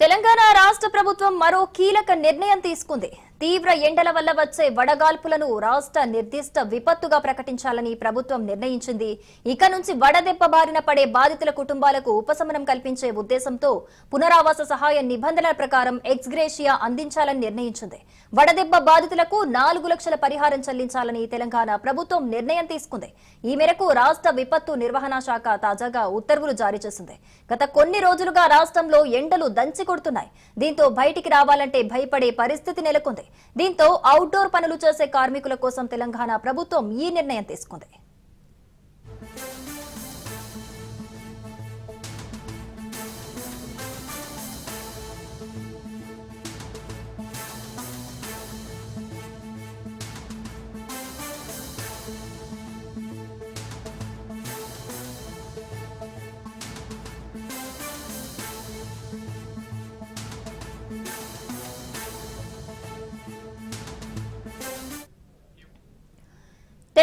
తెలంగాణ రాష్ట్ర ప్రభుత్వం మరో కీలక నిర్ణయం తీసుకుంది. తీవ్ర ఎండల వల్ల వచ్చే వడగాల్పులను రాష్ట్ర నిర్దిష్ట విపత్తుగా ప్రకటించాలని ప్రభుత్వం నిర్ణయించింది. ఇక నుంచి వడదెబ్బ బారిన పడే బాధితుల కుటుంబాలకు ఉపశమనం కల్పించే ఉద్దేశంతో పునరావాస సహాయ నిబంధనల ప్రకారం ఎక్స్గ్రేషియా అందించాలని నిర్ణయించింది. వడదెబ్బ బాధితులకు నాలుగు లక్షల పరిహారం చెల్లించాలని తెలంగాణ ప్రభుత్వం నిర్ణయం తీసుకుంది. ఈ మేరకు రాష్ట్ర విపత్తు నిర్వహణ శాఖ తాజాగా ఉత్తర్వులు జారీ చేసింది. గత కొన్ని రోజులుగా రాష్ట్రంలో ఎండలు దంచి కొడుతున్నాయి దీంతో బయటికి రావాలంటే భయపడే పరిస్థితి నెలకొంది. దీంతో అవుట్డోర్ పనులు చేసే కార్మికుల కోసం తెలంగాణ ప్రభుత్వం ఈ నిర్ణయం తీసుకుంది.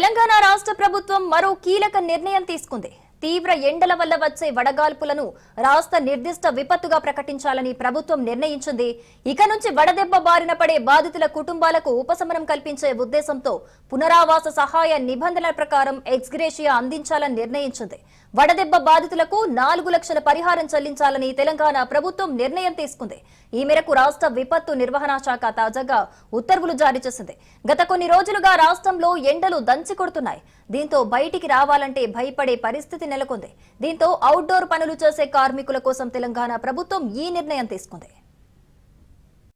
తెలంగాణ రాష్ట్ర ప్రభుత్వం మరో కీలక నిర్ణయం తీసుకుంది. తీవ్ర ఎండల వల్ల వచ్చే వడగాల్పులను రాష్ట్ర నిర్దిష్ట విపత్తుగా ప్రకటించాలని ప్రభుత్వం నిర్ణయించింది. ఇక నుంచి వడదెబ్బ బారిన పడే బాధితుల కుటుంబాలకు ఉపశమనం కల్పించే ఉద్దేశంతో పునరావాస సహాయ నిబంధనల ప్రకారం ఎక్స్గ్రేషియా అందించాలని నిర్ణయించింది. వడదెబ్బ బాధితులకు నాలుగు లక్షల పరిహారం చెల్లించాలని తెలంగాణ ప్రభుత్వం నిర్ణయం తీసుకుంది. ఈ మేరకు రాష్ట్ర విపత్తు నిర్వహణ శాఖ తాజాగా ఉత్తర్వులు జారీ చేసింది. గత కొన్ని రోజులుగా రాష్ట్రంలో ఎండలు దంచి కొడుతున్నాయి దీంతో బయటికి రావాలంటే భయపడే పరిస్థితి నెలకొంది. దీంతో అవుట్డోర్ పనులు చేసే కార్మికుల కోసం తెలంగాణ ప్రభుత్వం ఈ నిర్ణయం తీసుకుంది.